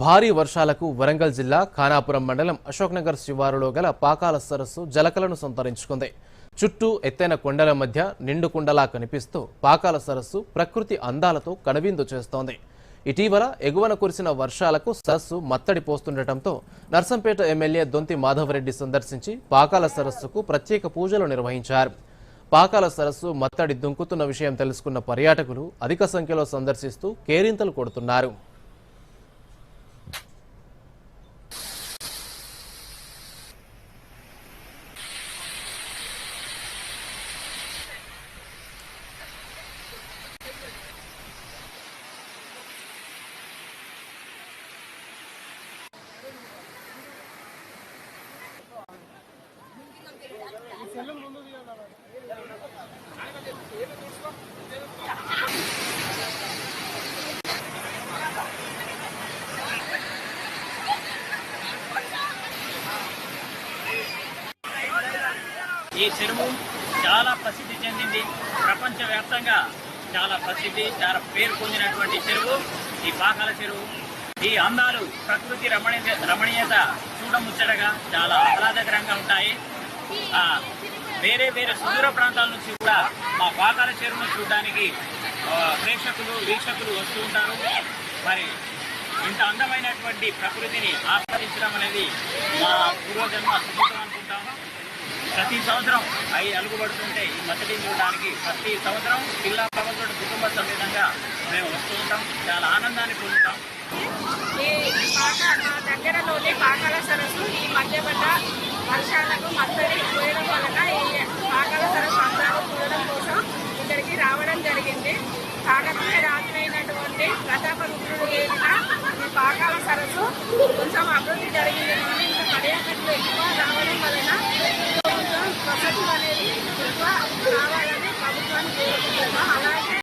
భారీ వర్షాలకు వరంగల్ జిల్లా ఖానాపురం మండలం అశోక్నగర్ శివారులో గల పాకాల సరస్సు జలకలను సంతరించుకుంది. చుట్టూ ఎత్తైన కొండల మధ్య నిండు కుండలా కనిపిస్తూ పాకాల సరస్సు ప్రకృతి అందాలతో కనువిందు చేస్తోంది. ఇటీవల ఎగువన కురిసిన వర్షాలకు సరస్సు మత్తడి పోస్తుండటంతో నర్సంపేట ఎమ్మెల్యే దొంతి మాధవరెడ్డి సందర్శించి పాకాల సరస్సుకు ప్రత్యేక పూజలు నిర్వహించారు. పాకాల సరస్సు మత్తడి దుంకుతున్న విషయం తెలుసుకున్న పర్యాటకులు అధిక సంఖ్యలో సందర్శిస్తూ కేరింతలు కొడుతున్నారు. ఈ చెరువు చాలా ప్రసిద్ధి చెందింది. ప్రపంచవ్యాప్తంగా చాలా ప్రసిద్ధి చాలా పేరు పొందినటువంటి చెరువు ఈ పాకాల చెరువు. ఈ అందాలు ప్రకృతి రమణీయ రమణీయత చూడముచ్చటగా చాలా ఆహ్లాదకరంగా ఉంటాయి. వేరే వేరే సుదూర ప్రాంతాల నుంచి కూడా మా పాకాల చెరువును చూడడానికి ప్రేక్షకులు వీక్షకులు వస్తూ ఉంటారు. మరి ఇంత అందమైనటువంటి ప్రకృతిని ఆస్వాదించడం అనేది మా పూర్వజన్మ సుకృతం అనుకుంటాము. ప్రతి సంవత్సరం అవి అలుగుబడుతుంటే ఈ మద్దతి చూడడానికి ప్రతి సంవత్సరం జిల్లా ప్రభుత్వ కుటుంబ సమేతంగా మేము వస్తూ ఉంటాం. చాలా ఆనందాన్ని పొందుతాం. వర్షాలకు మత్తడి పోయడం వలన ఈ ఆకల సరసంతాలు పోయడం కోసం ఇక్కడికి రావడం జరిగింది. కాకపోతే రాత్రి అయినటువంటి ప్రతాప రుద్రుడు ఏలిన ఈ పాకాల సరస్సు కొంచెం అభివృద్ధి జరిగింది కానీ ఇంకా పర్యాటకులు ఎక్కువ రావడం వలన కొంచెం వసతులు అనేది ఎక్కువ రావాలి.